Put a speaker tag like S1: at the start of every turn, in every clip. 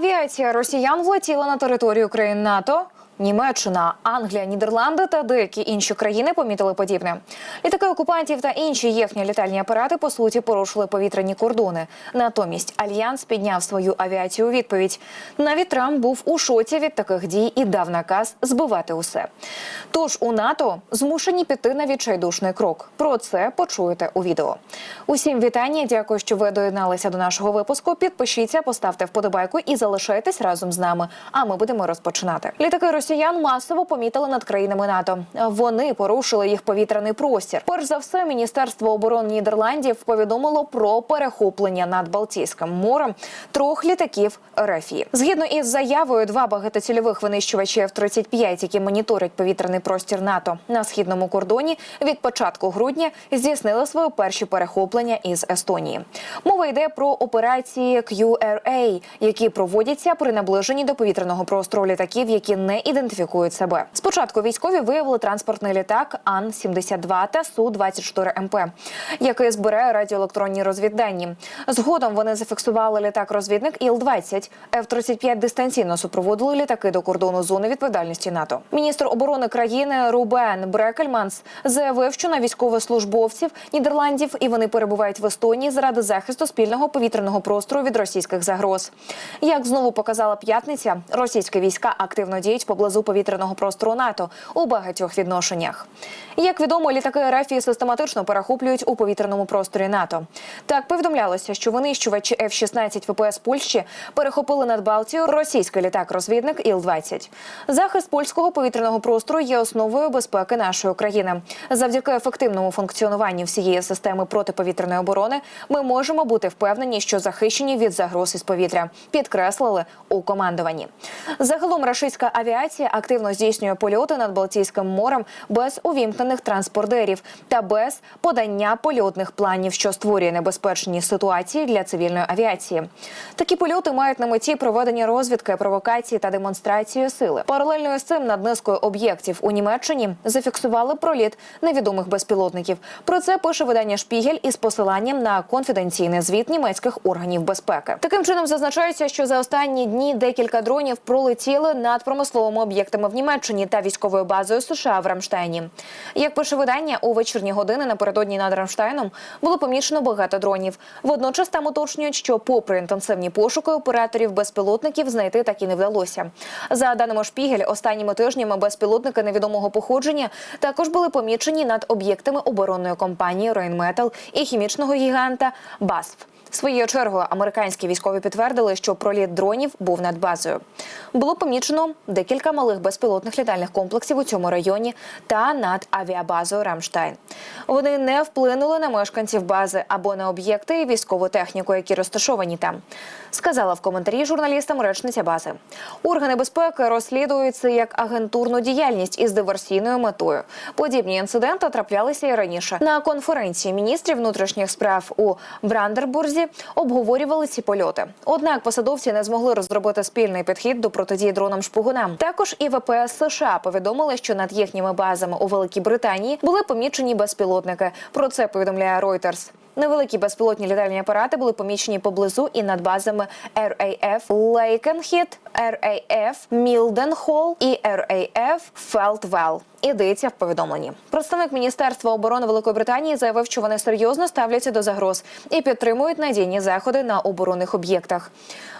S1: Авіація росіян влетіла на територію країн НАТО. Німеччина, Англія, Нідерланди та деякі інші країни помітили подібне. Літаки окупантів та інші їхні літальні апарати по суті порушили повітряні кордони. Натомість альянс підняв свою авіацію у відповідь. Навіть Трамп був у шоці від таких дій і дав наказ збивати усе. Тож у НАТО змушені піти на відчайдушний крок. Про це почуєте у відео. Усім вітання. Дякую, що ви доєдналися до нашого випуску. Підпишіться, поставте вподобайку і залишайтесь разом з нами. А ми будемо розпочинати. Літаки росіян масово помітили над країнами НАТО. Вони порушили їх повітряний простір. Перш за все, міністерство оборони Нідерландів повідомило про перехоплення над Балтійським морем трьох літаків РФІ. Згідно із заявою, два багатоцільових винищувачі F-35, які моніторять повітряний простір НАТО на східному кордоні, від початку грудня здійснили свої перші перехоплення із Естонії. Мова йде про операції QRA, які проводяться при наближенні до повітряного простору літаків, які не ідентифікують себе. Спочатку військові виявили транспортний літак Ан-72 та Су-24 МП, який збирає радіоелектронні розвіддані. Згодом вони зафіксували літак-розвідник Іл-20. F-35 дистанційно супроводили літаки до кордону зони відповідальності НАТО. Міністр оборони країни Рубен Брекельманс заявив, що на військовослужбовців Нідерландів і вони перебувають в Естонії заради захисту спільного повітряного простору від російських загроз. Як знову показала п'ятниця, російські війська активно діють поблизу повітряного простору НАТО у багатьох відношеннях. Як відомо, літаки РФ систематично перехоплюють у повітряному просторі НАТО. Так повідомлялося, що винищувачі F-16 ВПС Польщі перехопили над Балтію російський літак-розвідник Іл-20. Захист польського повітряного простору є основою безпеки нашої країни. Завдяки ефективному функціонуванню всієї системи протиповітряної оборони ми можемо бути впевнені, що захищені від загроз із повітря. Підкреслили у командуванні. Загалом рашистська авіація активно здійснює польоти над Балтійським морем без увімкнених транспордерів та без подання польотних планів, що створює небезпечні ситуації для цивільної авіації. Такі польоти мають на меті проведення розвідки, провокації та демонстрацію сили. Паралельно з цим над низкою об'єктів у Німеччині зафіксували проліт невідомих безпілотників. Про це пише видання Шпігель із посиланням на конфіденційний звіт німецьких органів безпеки. Таким чином зазначається, що за останні дні декілька дронів пролетіли над промисловими об'єктами в Німеччині та військовою базою США в Рамштайні. Як пише видання, у вечірні години напередодні над Рамштайном було помічено багато дронів. Водночас там уточнюють, що, попри інтенсивні пошуки операторів безпілотників, знайти так і не вдалося. За даними Шпігель, останніми тижнями безпілотники невідомого походження також були помічені над об'єктами оборонної компанії Рейнметал і хімічного гіганта BASF. Своєю чергою американські військові підтвердили, що проліт дронів був над базою. Було помічено декілька малих безпілотних літальних комплексів у цьому районі та над авіабазою Рамштайн. Вони не вплинули на мешканців бази або на об'єкти і військову техніку, які розташовані там. Сказала в коментарі журналістам речниця бази. Органи безпеки розслідують це як агентурну діяльність із диверсійною метою. Подібні інциденти траплялися і раніше. На конференції міністрів внутрішніх справ у Брандербурзі обговорювали ці польоти. Однак посадовці не змогли розробити спільний підхід до протидії дронам шпигунам. Також і ВПС США повідомили, що над їхніми базами у Великій Британії були помічені безпілотники. Про це повідомляє Reuters. Невеликі безпілотні літальні апарати були помічені поблизу і над базами RAF Lakenheath, RAF Mildenhall і RAF Feldwell. Ідеться в повідомленні. Представник міністерства оборони Великої Британії заявив, що вони серйозно ставляться до загроз і підтримують надійні заходи на оборонних об'єктах.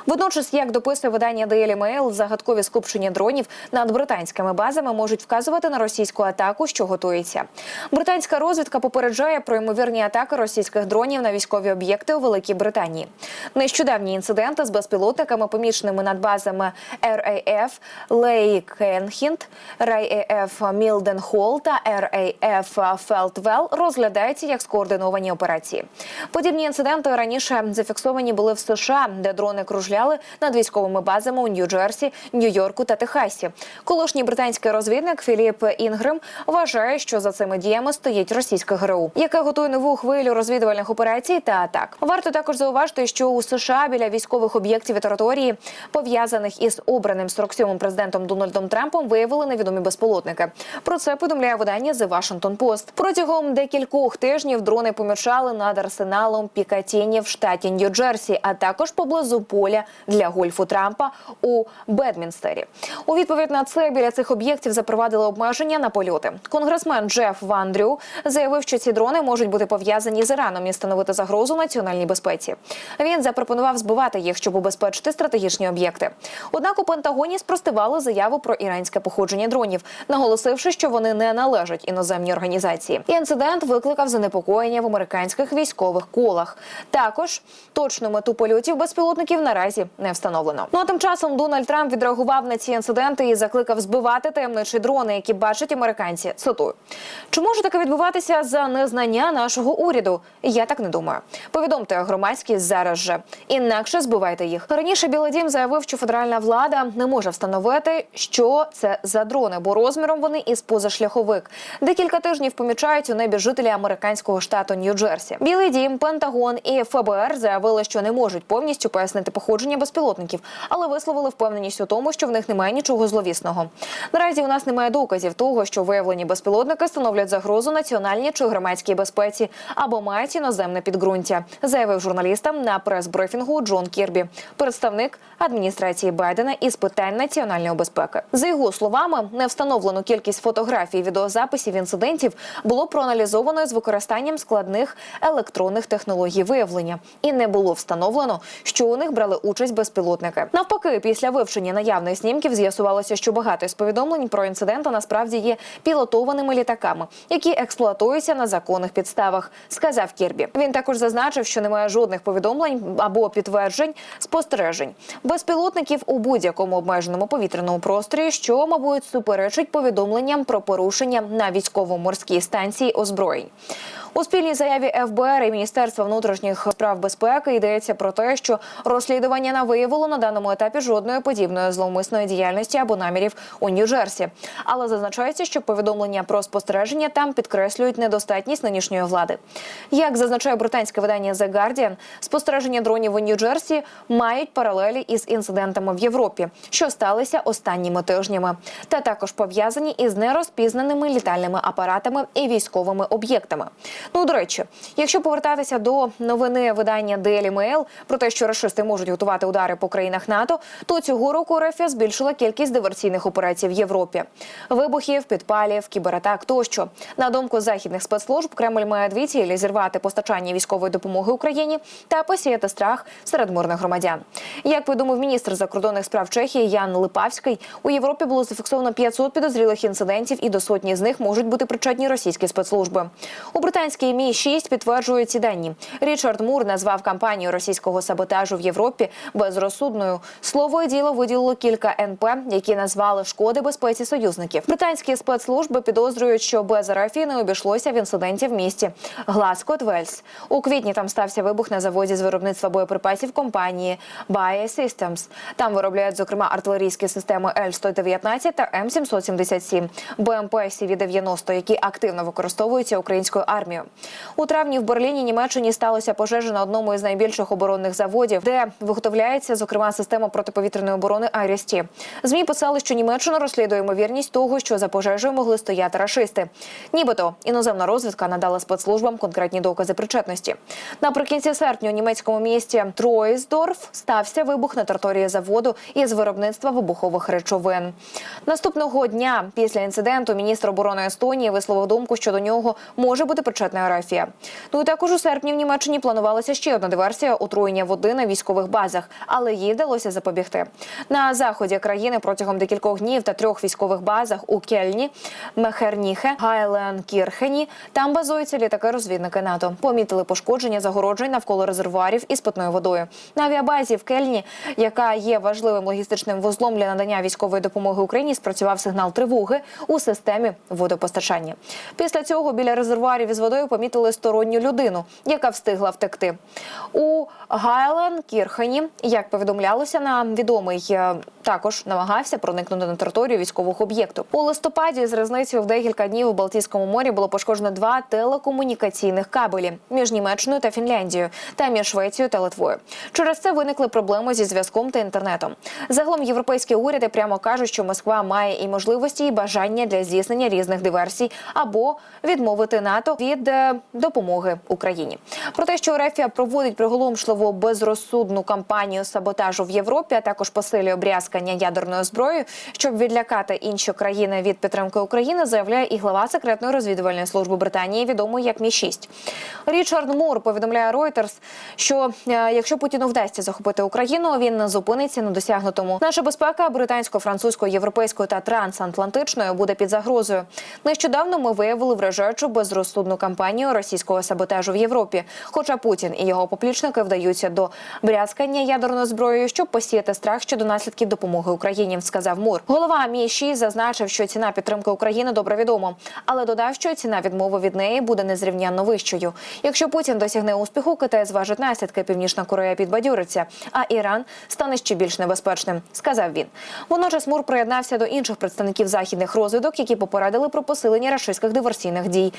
S1: Водночас, як дописує видання Daily Mail, загадкові скупчення дронів над британськими базами можуть вказувати на російську атаку, що готується. Британська розвідка попереджає про ймовірні атаки російських дронів на військові об'єкти у Великій Британії. Нещодавні інциденти з безпілотниками, поміченими над базами RAF Лейкенхінд, RAF Мілденхол та RAF Фелтвелл розглядаються як скоординовані операції. Подібні інциденти раніше зафіксовані були в США, де дрони кружляли над військовими базами у Нью-Джерсі, Нью-Йорку та Техасі. Колишній британський розвідник Філіп Інгрем вважає, що за цими діями стоїть російське ГРУ, яке готує нову хвилю розвідувальних операцій та атак. Варто також зауважити, що у США біля військових об'єктів і території пов'язаних із обраним 47-м президентом Дональдом Трампом, виявили невідомі безпілотники. Про це повідомляє видання The Washington Post. Протягом декількох тижнів дрони помічали над арсеналом Пікатіні в штаті Нью-Джерсі, а також поблизу поля для гольфу Трампа у Бедмінстері. У відповідь на це біля цих об'єктів запровадили обмеження на польоти. Конгресмен Джеф Ван Дрю заявив, що ці дрони можуть бути пов'язані з Іраном і становити загрозу національній безпеці. Він запропонував збивати їх, щоб убезпечити стратегічні об'єкти. Однак у Пентагоні спростивали заяву про іранське походження дронів, наголосивши, що вони не належать іноземній організації. Інцидент викликав занепокоєння в американських військових колах. Також точну мету польотів безпілотників наразі не встановлено. Ну а тим часом Дональд Трамп відреагував на ці інциденти і закликав збивати таємничі дрони, які бачать американці. Цитую. Чи може таке відбуватися за незнання нашого уряду? Я так не думаю. Повідомте громадськість зараз же. Інакше збивайте їх. Раніше Білий Дім заявив, що федеральна влада не може встановити, що це за дрони, бо розміром вони із позашляховик. Декілька тижнів помічають у небі жителі американського штату Нью-Джерсі. Білий Дім, Пентагон і ФБР заявили, що не можуть повністю пояснити походження безпілотників, але висловили впевненість у тому, що в них немає нічого зловісного. Наразі у нас немає доказів того, що виявлені безпілотники становлять загрозу національній чи громадській безпеці або мають іноземне підґрунтя, заявив журналістам на прес-брифінгу Джон Кірбі, представник адміністрації Байдена із питань національної безпеки. За його словами, невстановлену кількість фотографій відеозаписів інцидентів було проаналізовано з використанням складних електронних технологій виявлення, і не було встановлено, що у них брали участь безпілотники. Навпаки, після вивчення наявних знімків з'ясувалося, що багато з повідомлень про інциденти насправді є пілотованими літаками, які експлуатуються на законних підставах, сказав Кірбі. Він також зазначив, що немає жодних повідомлень або підтверджень спостережень безпілотників у будь-якому обмеженому повітряному просторі, що мабуть суперечить повідомленням про порушення на військово-морській станції озброєнь. У спільній заяві ФБР і Міністерства внутрішніх справ безпеки йдеться про те, що розслідування не виявило на даному етапі жодної подібної зловмисної діяльності або намірів у Нью-Джерсі. Але зазначається, що повідомлення про спостереження там підкреслюють недостатність нинішньої влади. Як зазначає британське видання The Guardian, спостереження дронів у Нью-Джерсі мають паралелі із інцидентами в Європі, що сталися останніми тижнями, та також пов'язані із нерозпізнаними літальними апаратами і військовими об'єктами. Ну до речі, якщо повертатися до новини видання Daily Mail про те, що рашисти можуть готувати удари по країнах НАТО, то цього року РФ збільшила кількість диверсійних операцій в Європі, вибухів, підпалів, кібератак тощо. На думку західних спецслужб, Кремль має дві цілі зірвати постачання військової допомоги Україні та посіяти страх серед мирних громадян. Як повідомив міністр закордонних справ Чехії Ян Липавський, у Європі було зафіксовано 500 підозрілих інцидентів, і до сотні з них можуть бути причетні російські спецслужби. У британській мі 6 підтверджують ці дані. Річард Мур назвав кампанію російського саботажу в Європі безрозсудною. Слово і діло виділило кілька НП, які назвали шкоди безпеці союзників. Британські спецслужби підозрюють, що без РФ не обійшлося в інциденті в місті Гласкот Вельс. У квітні там стався вибух на заводі з виробництва боєприпасів компанії Bae Systems. Там виробляють зокрема артилерійські системи Л-119 та М777, БМП СІВІ-90, які активно використовуються українською армією. У травні в Берліні Німеччині сталося пожежа на одному із найбільших оборонних заводів, де виготовляється зокрема система протиповітряної оборони Айрісті. Змі писали, що Німеччина розслідує ймовірність того, що за пожежею могли стояти рашисти. Нібито іноземна розвідка надала спецслужбам конкретні докази причетності. Наприкінці серпня у німецькому місті Троїсдорф стався вибух на території заводу із виробництва вибухових речовин. Наступного дня після інциденту міністр оборони Естонії висловив думку, що до нього може бути причетна Арафія. Ну і також у серпні в Німеччині планувалася ще одна диверсія отруєння води на військових базах, але їй вдалося запобігти. На заході країни протягом декількох днів та трьох військових базах у Кельні, Мехерніхе, Гайленкірхені. Там базуються літаки-розвідники НАТО. Помітили пошкодження загороджень навколо резервуарів із питною водою. На авіабазі в Кельні, яка є важливим логістичним вузлом для надання військової допомоги Україні, спрацював сигнал тривоги у системі водопостачання. Після цього біля резервуарів із водою висотою помітили сторонню людину, яка встигла втекти. У Гайлен Кірхені, як повідомлялося, на відомий е, також намагався проникнути на територію військового об'єкту. У листопаді з різницею в декілька днів у Балтійському морі було пошкоджено два телекомунікаційних кабелі між Німеччиною та Фінляндією та між Швецією та Литвою. Через це виникли проблеми зі зв'язком та інтернетом. Загалом європейські уряди прямо кажуть, що Москва має і можливості, і бажання для здійснення різних диверсій або відмовити НАТО від е, допомоги Україні. Про те, що Рефія проводить приголомшливу безрозсудну кампанію саботажу в Європі, а також посилює брязкання ядерною зброєю, щоб відлякати інші країни від підтримки України, заявляє і глава секретної розвідувальної служби Британії, відомий як Мі 6 Річард Мур повідомляє Reuters, що е, якщо Путіну вдасться захопити Україну, він не зупиниться на досягнутому. Наша безпека британсько-французької, європейської та трансатлантичної буде під загрозою. Нещодавно ми виявили вражаючу безрозсудну кампанію російського саботажу в Європі. Хоча Путін і його поплічники вдаються до брязкання ядерною зброєю, щоб посіяти страх щодо наслідків допомоги Україні, сказав Мур. Голова Мі 6 зазначив, що ціна підтримки України добре відома, але додав, що ціна відмови від неї буде незрівнянно вищою. Якщо Путін досягне успіху, Китай зважить наслідки. Північна Корея підбадьориться, а Іран стане ще більш небезпечним, сказав він. Водночас Мур приєднався до інших представників західних розвідок, які попередили про посилення рашистських диверсійних дій.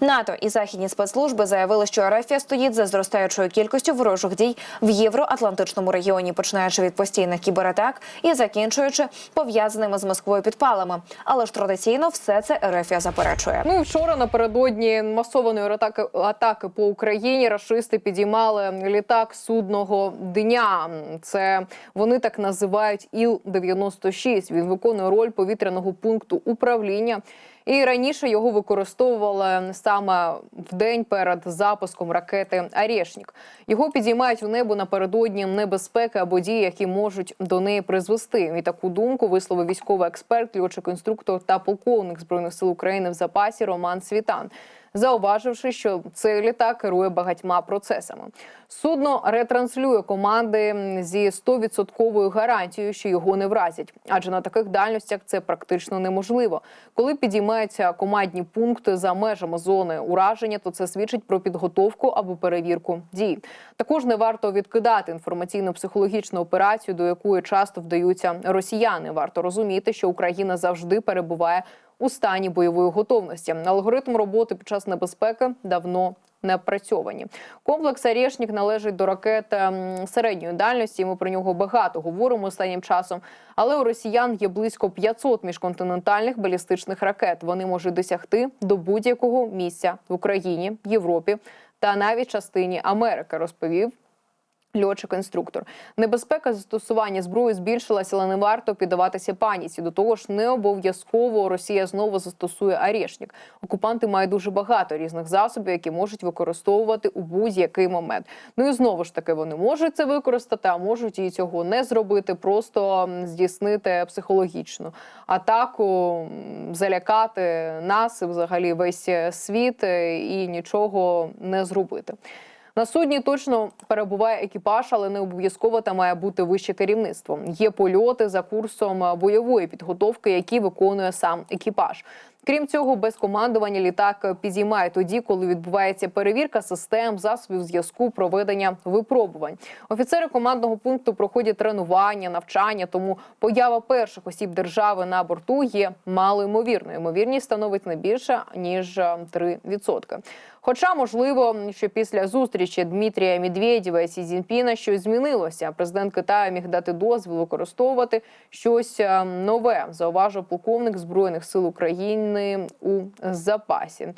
S1: НАТО і західні спецслужби заявили, що Арафія стоїть за зростаючою кількістю ворожих дій в євроатлантичному регіоні, починаючи від постійних кібератак і закінчуючи пов'язаними з Москвою підпалами. Але ж традиційно все це Ерефія заперечує.
S2: Ну і вчора напередодні масованої атаки, атаки по Україні рашисти підіймали літак судного дня. Це вони так називають Іл-96. Він виконує роль повітряного пункту управління. І раніше його використовували саме в день перед запуском ракети Арєшнік. Його підіймають у небо напередодні небезпеки або дії, які можуть до неї призвести. І таку думку висловив військовий експерт, льотчик інструктор та полковник збройних сил України в запасі Роман Світан. Зауваживши, що цей літак керує багатьма процесами. Судно ретранслює команди зі 100% гарантією, що його не вразять, адже на таких дальностях це практично неможливо. Коли підіймаються командні пункти за межами зони ураження, то це свідчить про підготовку або перевірку дій. Також не варто відкидати інформаційно-психологічну операцію, до якої часто вдаються росіяни. Варто розуміти, що Україна завжди перебуває у стані бойової готовності. Алгоритм роботи під час небезпеки давно не працьовані. Комплекс «Арєшнік» належить до ракет ем, середньої дальності. Ми про нього багато говоримо останнім часом. Але у росіян є близько 500 міжконтинентальних балістичних ракет. Вони можуть досягти до будь-якого місця в Україні, Європі та навіть частині Америки. Розповів Льотчик-інструктор. Небезпека застосування зброї збільшилася, але не варто піддаватися паніці. До того ж, не обов'язково Росія знову застосує арешник. Окупанти мають дуже багато різних засобів, які можуть використовувати у будь-який момент. Ну і знову ж таки вони можуть це використати, а можуть і цього не зробити, просто здійснити психологічну атаку, залякати нас, і взагалі весь світ е, і нічого не зробити. На судні точно перебуває екіпаж, але не обов'язково там має бути вище керівництво. Є польоти за курсом бойової підготовки, які виконує сам екіпаж. Крім цього, без командування літак підіймає тоді, коли відбувається перевірка систем, засобів зв'язку, проведення випробувань. Офіцери командного пункту проходять тренування, навчання, тому поява перших осіб держави на борту є малоймовірною. Ймовірність становить не більше ніж е, 3%. Хоча, можливо, що після зустрічі Дмитрія Медведєва і Сі Цзіньпіна щось змінилося. Президент Китаю міг дати дозвіл використовувати щось е, нове, зауважив полковник збройних сил України у запасі.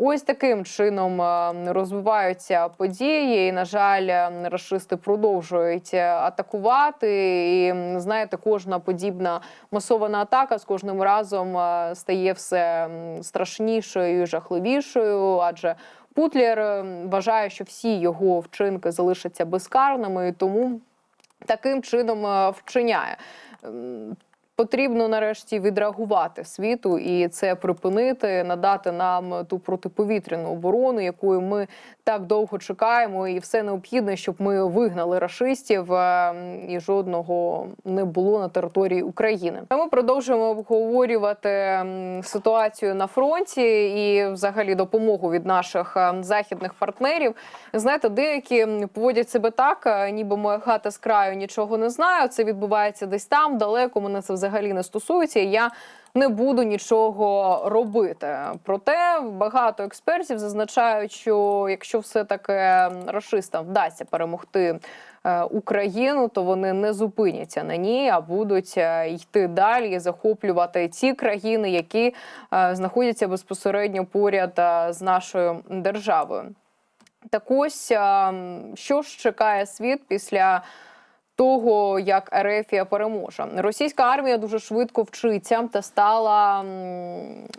S2: Ось таким чином е, розвиваються події. І, на жаль, е, рашисти продовжують е, атакувати. І знаєте, кожна подібна масована атака з кожним разом стає все страшнішою, і жахливішою, адже Путлер вважає, що всі його вчинки залишаться безкарними, і тому таким чином вчиняє. Потрібно нарешті відреагувати світу і це припинити, надати нам ту протиповітряну оборону, якою ми так довго чекаємо, і все необхідне, щоб ми вигнали рашистів, е, і жодного не було на території України. А ми продовжуємо обговорювати ситуацію на фронті і, взагалі, допомогу від наших е, західних партнерів. Знаєте, деякі поводять себе так, е, ніби моя хата з краю нічого не знаю. Це відбувається десь там, далеко. Мене це взагалі не стосується. Я не буду нічого робити. Проте багато експертів зазначають, що якщо все таки рашистам вдасться перемогти е, Україну, то вони не зупиняться на ній, а будуть е, йти далі захоплювати ті країни, які е, знаходяться безпосередньо поряд з нашою державою. Так ось е, що ж чекає світ після того, як Ерефія переможе. Російська армія дуже швидко вчиться та стала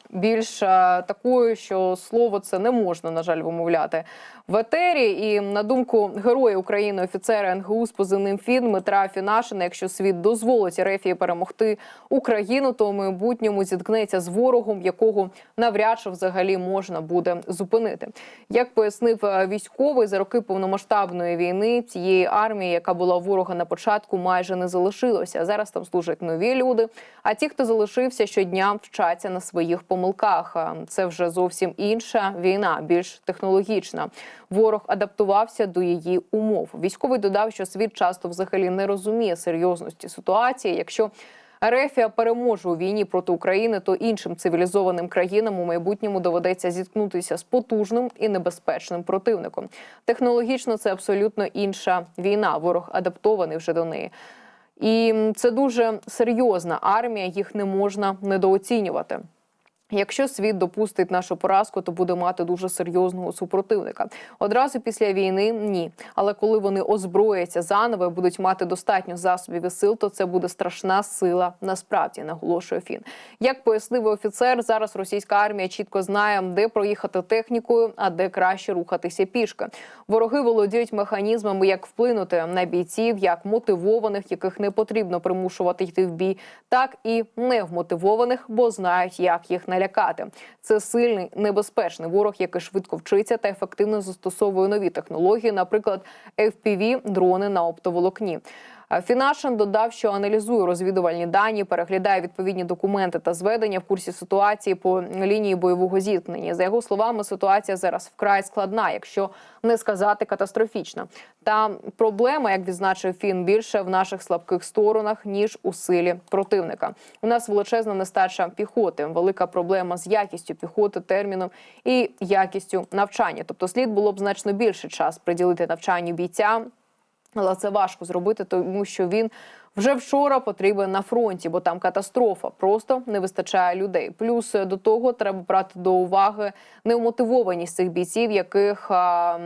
S2: більш е, такою, що слово це не можна, на жаль, вимовляти в етері. І на думку героя України, офіцера НГУ з позивним ФІН Дмитра Фінашина, якщо світ дозволить Ерефії перемогти Україну, то в майбутньому зіткнеться з ворогом, якого навряд чи взагалі можна буде зупинити. Як пояснив е, військовий, за роки повномасштабної війни цієї армії, яка була ворога на початку, майже не залишилося. Зараз там служать нові люди. А ті, хто залишився щодня, вчаться на своїх помилках. Це вже зовсім інша війна, більш технологічна. Ворог адаптувався до її умов. Військовий додав, що світ часто взагалі не розуміє серйозності ситуації. Якщо Ерефія переможе у війні проти України, то іншим цивілізованим країнам у майбутньому доведеться зіткнутися з потужним і небезпечним противником. Технологічно це абсолютно інша війна. Ворог адаптований вже до неї. І це дуже серйозна армія, їх не можна недооцінювати. Якщо світ допустить нашу поразку, то буде мати дуже серйозного супротивника. Одразу після війни ні. Але коли вони озброяться заново, і будуть мати достатньо засобів і сил, то це буде страшна сила. Насправді наголошує Фін. Як пояснив офіцер, зараз російська армія чітко знає, де проїхати технікою, а де краще рухатися пішки. Вороги володіють механізмами, як вплинути на бійців, як мотивованих, яких не потрібно примушувати йти в бій, так і невмотивованих, бо знають, як їх налякати. Це сильний небезпечний ворог, який швидко вчиться та ефективно застосовує нові технології, наприклад, FPV – дрони на оптоволокні. Фінашин додав, що аналізує розвідувальні дані, переглядає відповідні документи та зведення в курсі ситуації по лінії бойового зіткнення. За його словами, ситуація зараз вкрай складна, якщо не сказати катастрофічна. Та проблема, як відзначив Фін, більше в наших слабких сторонах ніж у силі противника. У нас величезна нестача піхоти, велика проблема з якістю піхоти, терміном і якістю навчання. Тобто, слід було б значно більше час приділити навчанню бійцям. Але це важко зробити, тому що він вже вчора потрібен на фронті, бо там катастрофа. Просто не вистачає людей. Плюс е, до того треба брати до уваги неумотивованість цих бійців, яких а,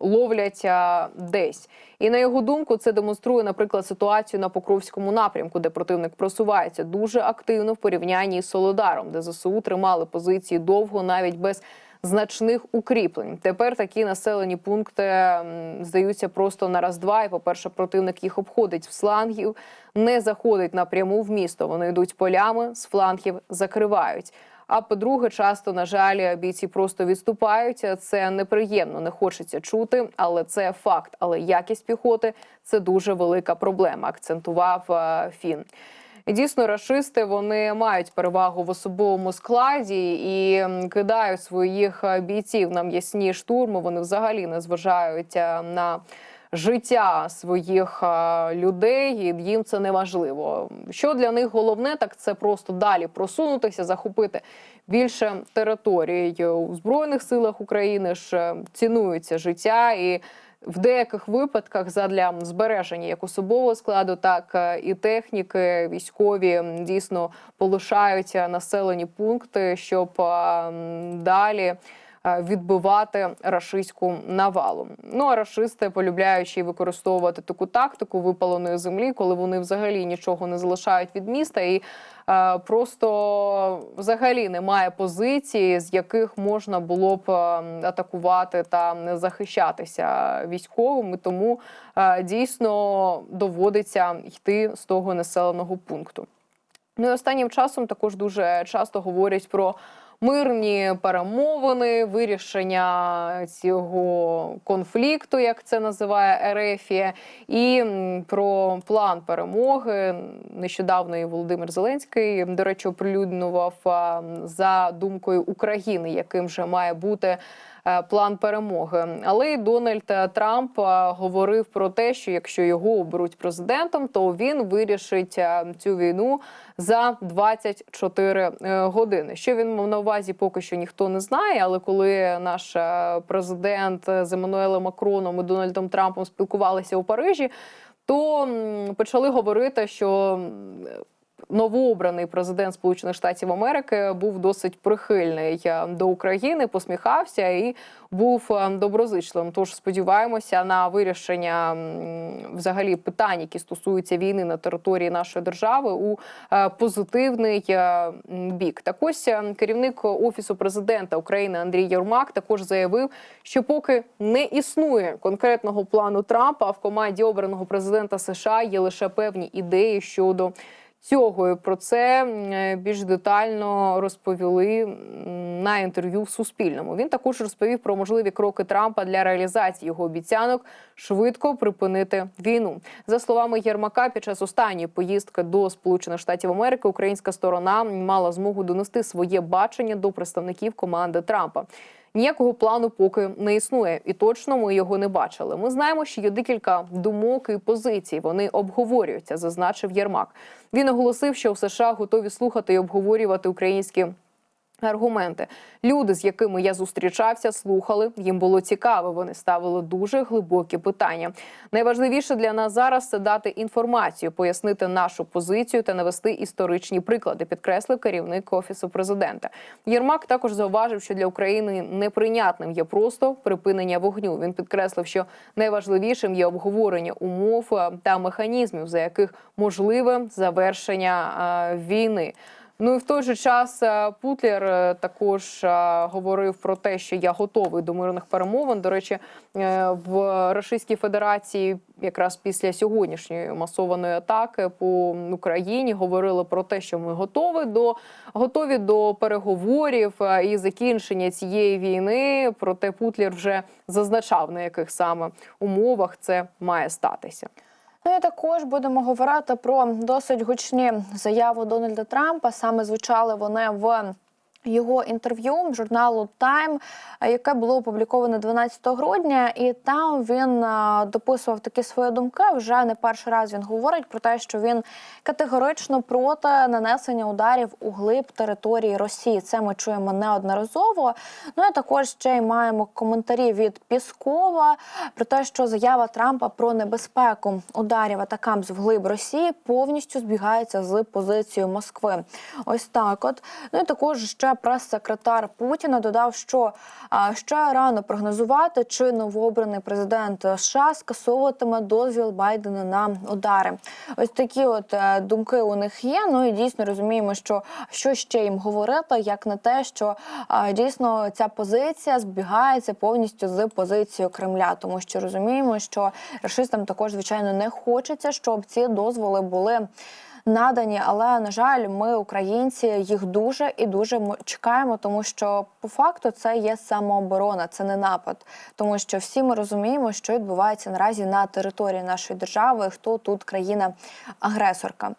S2: ловлять а, десь. І на його думку, це демонструє, наприклад, ситуацію на Покровському напрямку, де противник просувається дуже активно в порівнянні з Солодаром, де ЗСУ тримали позиції довго, навіть без значних укріплень. Тепер такі населені пункти здаються просто на раз-два. І, по-перше, противник їх обходить з флангів, не заходить напряму в місто. Вони йдуть полями, з флангів закривають. А по-друге, часто, на жаль, бійці просто відступають. Це неприємно, не хочеться чути, але це факт. Але якість піхоти це дуже велика проблема. Акцентував е, Фін. Дійсно, рашисти вони мають перевагу в особовому складі і кидають своїх е, бійців на м'ясні штурми. Вони взагалі не зважають е, на життя своїх е, людей, і їм це не важливо. Що для них головне, так це просто далі просунутися, захопити більше територій у збройних силах України ж цінується життя і. В деяких випадках задля збереження як особового складу, так е, і техніки військові дійсно полишають е, населені пункти, щоб е, далі відбивати рашистську навалу. Ну а рашисти, полюбляючи використовувати таку тактику випаленої землі, коли вони взагалі нічого не залишають від міста і е, просто взагалі немає позиції, з яких можна було б е, атакувати та не захищатися військовими. Тому е, дійсно доводиться йти з того населеного пункту. Ну і останнім часом також дуже часто говорять про мирні перемовини, вирішення цього конфлікту, як це називає Ерефія, і про план перемоги. Нещодавно і Володимир Зеленський, до речі, оприлюднював за думкою України, яким же має бути. Е, План перемоги, але й Дональд Трамп е, говорив про те, що якщо його оберуть президентом, то він вирішить е, цю війну за 24 е, години. Що він мав на увазі, поки що ніхто не знає. Але коли наш е, президент з Еммануелем Макроном і Дональдом Трампом спілкувалися у Парижі, то почали говорити, що новообраний президент Сполучених Штатів Америки був досить прихильний е, до України, посміхався і був е, доброзичливим. Тож сподіваємося на вирішення взагалі питань, які стосуються війни на території нашої держави, у е, позитивний бік. Так ось керівник офісу президента України Андрій Єрмак також заявив, що поки не існує конкретного плану Трампа, в команді обраного президента США є лише певні ідеї щодо. Цього І про це е, більш детально розповіли на інтерв'ю в Суспільному. Він також розповів про можливі кроки Трампа для реалізації його обіцянок швидко припинити війну. За словами Єрмака, під час останньої поїздки до Сполучених Штатів Америки українська сторона мала змогу донести своє бачення до представників команди Трампа. Ніякого плану поки не існує, і точно ми його не бачили. Ми знаємо, що є декілька думок і позицій. Вони обговорюються, зазначив Єрмак. Він оголосив, що в США готові слухати і обговорювати українські. Аргументи люди, з якими я зустрічався, слухали. Їм було цікаво. Вони ставили дуже глибокі питання. Найважливіше для нас зараз це дати інформацію, пояснити нашу позицію та навести історичні приклади. Підкреслив керівник офісу президента. Єрмак також зауважив, що для України неприйнятним є просто припинення вогню. Він підкреслив, що найважливішим є обговорення умов та механізмів, за яких можливе завершення війни. Ну і в той же час е, Путлер е, також е, говорив про те, що я готовий до мирних перемовин. До речі, в Російській Федерації якраз після сьогоднішньої масованої атаки по Україні говорили про те, що ми готові до готові до переговорів і закінчення цієї війни. Проте Путлер вже зазначав на яких саме умовах це має статися.
S3: Ну і також будемо говорити про досить гучні заяви Дональда Трампа. Саме звучали вони в його інтерв'ю журналу Time, яке було опубліковане 12 грудня, і там він е, дописував такі свої думки. Вже не перший раз він говорить про те, що він категорично проти нанесення ударів у глиб території Росії. Це ми чуємо неодноразово. Ну і також ще й маємо коментарі від Піскова про те, що заява Трампа про небезпеку ударів атакам з вглиб Росії повністю збігається з позицією Москви. Ось так. От ну і також ще прес-секретар Путіна додав, що ще рано прогнозувати, чи новообраний президент США скасовуватиме дозвіл Байдена на удари. Ось такі от е, думки у них є. Ну і дійсно розуміємо, що що ще їм говорити, як на те, що дійсно ця позиція збігається повністю з позицією Кремля, тому що розуміємо, що рашистам також звичайно не хочеться, щоб ці дозволи були. Надані, але на жаль, ми, українці, їх дуже і дуже чекаємо, тому що по факту це є самооборона, це не напад. Тому що всі ми розуміємо, що відбувається наразі на території нашої держави, хто тут країна-агресорка.